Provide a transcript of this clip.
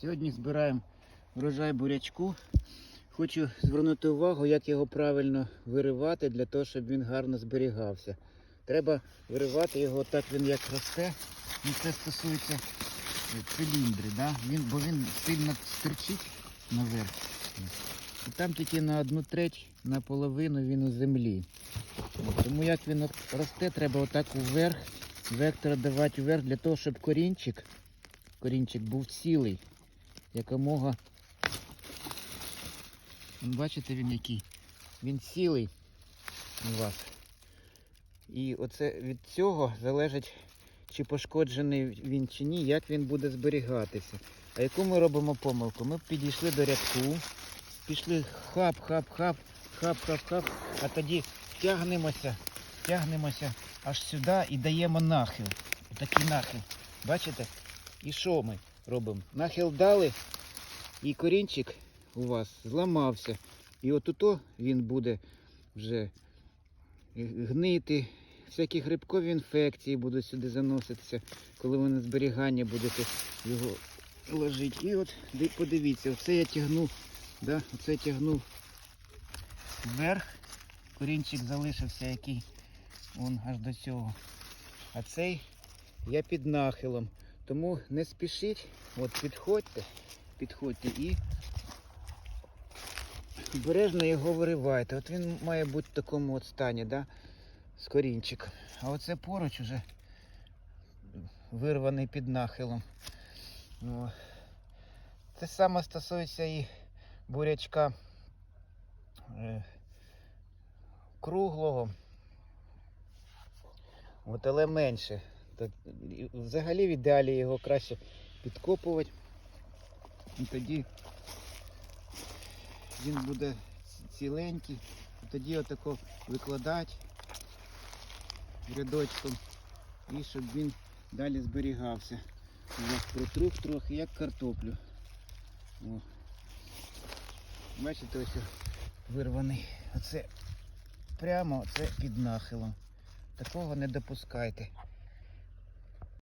Сьогодні збираємо врожай бурячку. Хочу звернути увагу, як його правильно виривати для того, щоб він гарно зберігався. Треба виривати його так, він як росте. Ну, це стосується е, циліндри, да? він, бо він сильно стирчить наверх. І там тільки на одну треть, на половину він у землі. Тому як він росте, треба отак уверх, вектор давати вверх для того, щоб корінчик, корінчик був цілий, якомога. Бачите він який? Він цілий у вас. І оце від цього залежить, чи пошкоджений він чи ні, як він буде зберігатися. А яку ми робимо помилку? Ми підійшли до рядку, пішли хап-хап-хап, хап-хап-хап, а тоді тягнемося, тягнемося аж сюди і даємо нахил. Отакий нахил. Бачите? І що ми робимо? Нахил дали, і корінчик у вас зламався. І отуто він буде вже гнити. Всякі грибкові інфекції будуть сюди заноситися, коли ви на зберігання будете його ложити. І от подивіться, оце я тягнув, да? оце тягнув вверх. Корінчик залишився який он аж до цього. А цей я під нахилом. Тому не спішіть, от підходьте, підходьте і обережно його виривайте. От він має бути в такому от стані, да? з корінчик. А оце поруч уже вирваний під нахилом. О. Це саме стосується і бурячка е, круглого. От, але менше. Взагалі в ідеалі його краще підкопувати. І тоді він буде ціленький. І тоді отако викладати рядочком і щоб він далі зберігався. Вас протрух трохи, як картоплю. О. Бачите, ось вирваний. Оце прямо оце під нахилом. Такого не допускайте.